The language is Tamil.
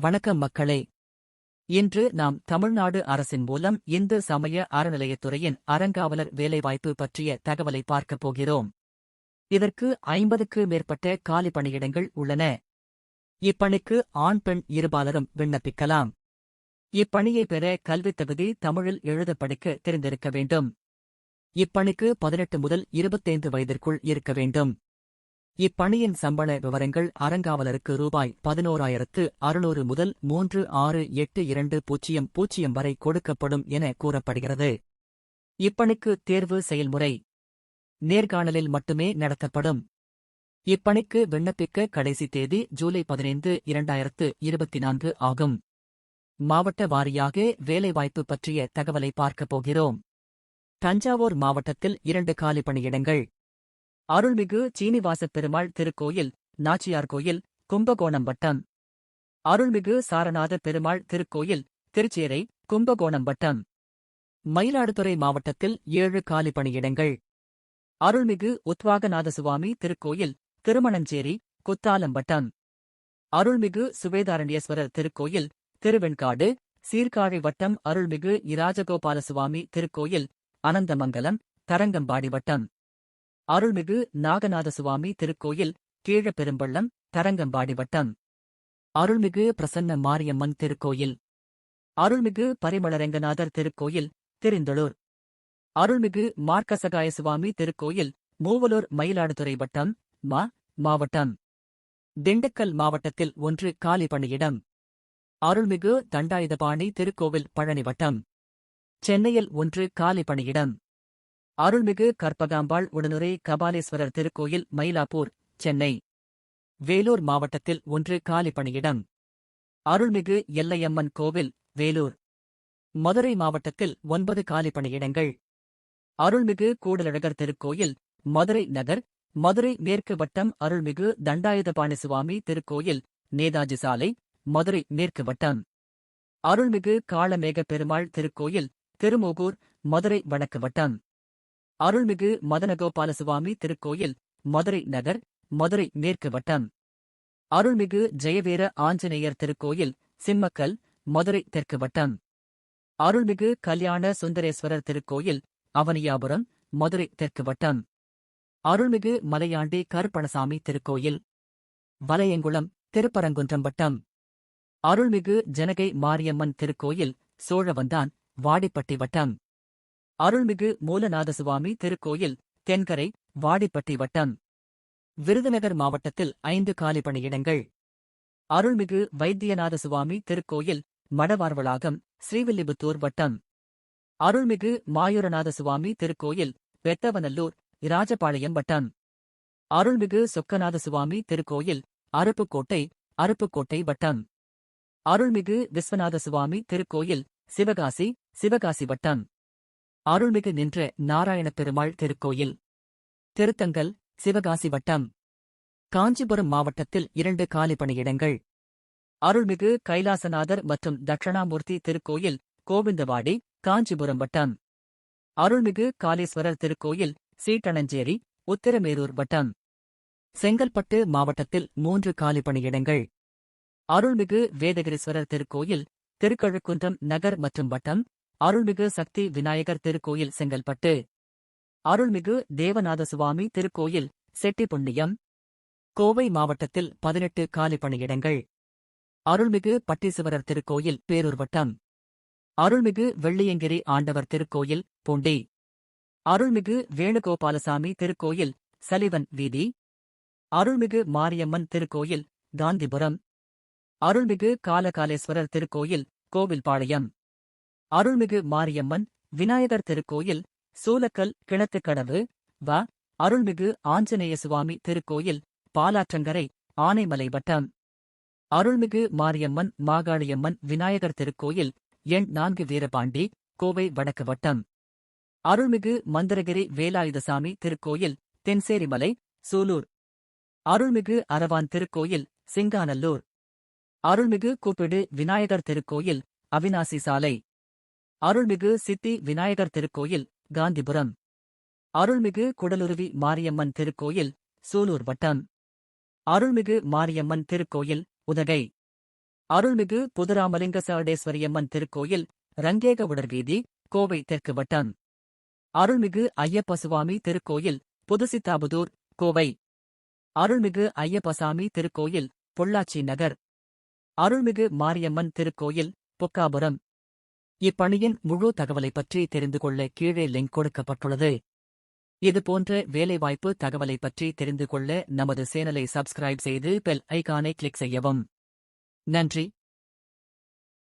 வணக்கம் மக்களே. இன்று நாம் தமிழ்நாடு அரசின் மூலம் இந்து சமய அறநிலையத்துறையின் அறங்காவலர் வேலைவாய்ப்பு பற்றிய தகவலை பார்க்கப் போகிறோம். இதற்கு ஐம்பதுக்கு மேற்பட்ட காலி பணியிடங்கள் உள்ளன. இப்பணிக்கு ஆண் பெண் இருபாலரும் விண்ணப்பிக்கலாம். இப்பணியை பெற கல்வித் தகுதி தமிழில் எழுத படிக்க தெரிந்திருக்க வேண்டும். இப்பணிக்கு பதினெட்டு முதல் இருபத்தைந்து வயதிற்குள் இருக்க வேண்டும். இப்பணியின் சம்பள விவரங்கள் அறங்காவலருக்கு ரூபாய் பதினோராயிரத்து அறுநூறு முதல் மூன்று ஆறு எட்டு இரண்டு பூஜ்ஜியம் பூஜ்ஜியம் வரை கொடுக்கப்படும் என கூறப்படுகிறது. இப்பணிக்கு தேர்வு செயல்முறை நேர்காணலில் மட்டுமே நடத்தப்படும். இப்பணிக்கு விண்ணப்பிக்க கடைசி தேதி ஜூலை பதினைந்து இரண்டாயிரத்து இருபத்தி நான்கு ஆகும். மாவட்ட வாரியாக வேலைவாய்ப்பு பற்றிய தகவலை பார்க்கப் போகிறோம். தஞ்சாவூர் மாவட்டத்தில் இரண்டு காலி பணியிடங்கள் அருள்மிகு சீனிவாசப் பெருமாள் திருக்கோயில் நாச்சியார் கோயில் கும்பகோணம் வட்டம் அருள்மிகு சாரநாத பெருமாள் திருக்கோயில் திருச்சேரை கும்பகோணம் வட்டம் மயிலாடுதுறை மாவட்டத்தில் ஏழு காலி பணியிடங்கள். அருள்மிகு உத்வாகநாத சுவாமி திருக்கோயில் திருமணஞ்சேரி குத்தாலம் வட்டம் அருள்மிகு சுவேதாரண்யேஸ்வரர் திருக்கோயில் திருவெண்காடு சீர்காழி வட்டம் அருள்மிகு இராஜகோபாலசுவாமி திருக்கோயில் அனந்தமங்கலம் தரங்கம்பாடி வட்டம் அருள்மிகு நாகநாத சுவாமி திருக்கோயில் கீழப்பெரும்பள்ளம் தரங்கம்பாடி வட்டம் அருள்மிகு பிரசன்ன மாரியம்மன் திருக்கோயில். அருள்மிகு பரிமளரங்கநாதர் திருக்கோயில் திருந்தளூர். அருள்மிகு மார்க்கசகாய சுவாமி திருக்கோயில் மூவலூர் மயிலாடுதுறை வட்டம் மா மாவட்டம். திண்டுக்கல் மாவட்டத்தில் ஒன்று காலி பணியிடம் அருள்மிகு தண்டாயுதபாணி திருக்கோவில் பழனி வட்டம் சென்னையில் ஒன்று காலி பணியிடம் அருள்மிகு கற்பகாம்பாள் உடனுரை கபாலீஸ்வரர் திருக்கோயில் மயிலாப்பூர் சென்னை. வேலூர் மாவட்டத்தில் ஒன்று காலி பணியிடம். அருள்மிகு எல்லையம்மன் கோவில் வேலூர். மதுரை மாவட்டத்தில் ஒன்பது காலி பணியிடங்கள். அருள்மிகு கூடலழகர் திருக்கோயில் மதுரை நகர் மதுரை மேற்கு வட்டம் அருள்மிகு தண்டாயுதபாணி சுவாமி திருக்கோயில் நேதாஜி சாலை மதுரை மேற்கு வட்டம். அருள்மிகு காளமேக பெருமாள் திருக்கோயில் திருமோகூர் மதுரை வடக்கு வட்டம். அருள்மிகு மதனகோபால சுவாமி திருக்கோயில் மதுரை நகர் மதுரை மேற்கு வட்டம். அருள்மிகு ஜெயவீர ஆஞ்சநேயர் திருக்கோயில் சிம்மக்கல் மதுரை தெற்கு வட்டம். அருள்மிகு கல்யாண சுந்தரேஸ்வரர் திருக்கோயில் அவனியாபுரம் மதுரை தெற்கு வட்டம். அருள்மிகு மலையாண்டி கருப்பணசாமி திருக்கோயில். வலையங்குளம் திருப்பரங்குன்றம் வட்டம். அருள்மிகு ஜனகை மாரியம்மன் திருக்கோயில் சோழவந்தான் வாடிப்பட்டி வட்டம். அருள்மிகு மூலநாத சுவாமி திருக்கோயில் தென்கரை வாடிப்பட்டி வட்டம். விருதுநகர் மாவட்டத்தில் ஐந்து காலி பணியிடங்கள். அருள்மிகு வைத்தியநாத சுவாமி திருக்கோயில் மடவார்வளாகம் ஸ்ரீவில்லிபுத்தூர் வட்டம். அருள்மிகு மாயூரநாத சுவாமி திருக்கோயில் பெத்தவநல்லூர் இராஜபாளையம் வட்டம். அருள்மிகு சொக்கநாத சுவாமி திருக்கோயில் அருப்புக்கோட்டை அருப்புக்கோட்டை வட்டம். அருள்மிகு விஸ்வநாத சுவாமி திருக்கோயில் சிவகாசி சிவகாசி வட்டம். அருள்மிகு நின்ற நாராயண பெருமாள் திருக்கோயில். திருத்தங்கல் சிவகாசி வட்டம். காஞ்சிபுரம் மாவட்டத்தில் இரண்டு காலி பணியிடங்கள். அருள்மிகு கைலாசநாதர் மற்றும் தட்சணாமூர்த்தி திருக்கோயில் கோவிந்தவாடி காஞ்சிபுரம் வட்டம். அருள்மிகு காளீஸ்வரர் திருக்கோயில் சீட்டணஞ்சேரி உத்திரமேரூர் வட்டம். செங்கல்பட்டு மாவட்டத்தில் மூன்று காலி பணியிடங்கள். அருள்மிகு வேதகிரீஸ்வரர் திருக்கோயில் திருக்கழுக்குன்றம் நகர் மற்றும் வட்டம். அருள்மிகு சக்தி விநாயகர் திருக்கோயில் செங்கல்பட்டு. அருள்மிகு தேவநாத சுவாமி திருக்கோயில் செட்டிப்புண்ணியம் கோவை மாவட்டத்தில் பதினெட்டு காலி பணியிடங்கள் அருள்மிகு பட்டீசுவரர் திருக்கோயில் பேரூர் வட்டம் அருள்மிகு வெள்ளியங்கிரி ஆண்டவர் திருக்கோயில் பூண்டி. அருள்மிகு வேணுகோபாலசாமி திருக்கோயில் சலிவன் வீதி. அருள்மிகு மாரியம்மன் திருக்கோயில் காந்திபுரம். அருள்மிகு காலகாலேஸ்வரர் திருக்கோயில் கோவில்பாளையம். அருள்மிகு மாரியம்மன் விநாயகர் திருக்கோயில் சூலக்கல் கிணத்துக்கடவு வ. அருள்மிகு ஆஞ்சநேய சுவாமி திருக்கோயில் பாலாற்றங்கரை ஆனைமலை வட்டம். அருள்மிகு மாரியம்மன் மாகாளியம்மன் விநாயகர் திருக்கோயில் எண் நான்கு வீரபாண்டி கோவை வடக்கு வட்டம். அருள்மிகு மந்திரகிரி வேலாயுதசாமி திருக்கோயில் தென்சேரிமலை சூலூர். அருள்மிகு அரவான் திருக்கோயில் சிங்கானல்லூர் அருள்மிகு கூப்பிடு விநாயகர் திருக்கோயில் அவினாசி சாலை. அருள்மிகு சித்தி விநாயகர் திருக்கோயில் காந்திபுரம். அருள்மிகு குடலுருவி மாரியம்மன் திருக்கோயில் சூலூர் வட்டம். அருள்மிகு மாரியம்மன் திருக்கோயில் உதகை. அருள்மிகு புதுராமலிங்க சரடேஸ்வரியம்மன் திருக்கோயில் ரங்கேக உடர்வீதி கோவை தெற்கு வட்டம். அருள்மிகு ஐயப்பசுவாமி திருக்கோயில் புதுசித்தாபுதூர் கோவை. அருள்மிகு ஐயப்பசாமி திருக்கோயில் பொள்ளாச்சி நகர். அருள்மிகு மாரியம்மன் திருக்கோயில் பொக்காபுரம். இப்பணியின் முழு தகவலை பற்றி தெரிந்து கொள்ள கீழே லிங்க் கொடுக்கப்பட்டுள்ளது. இதுபோன்ற வேலைவாய்ப்பு தகவலை பற்றி தெரிந்து கொள்ள நமது சேனலை சப்ஸ்கிரைப் செய்து பெல் ஐகானை கிளிக் செய்யவும். நன்றி.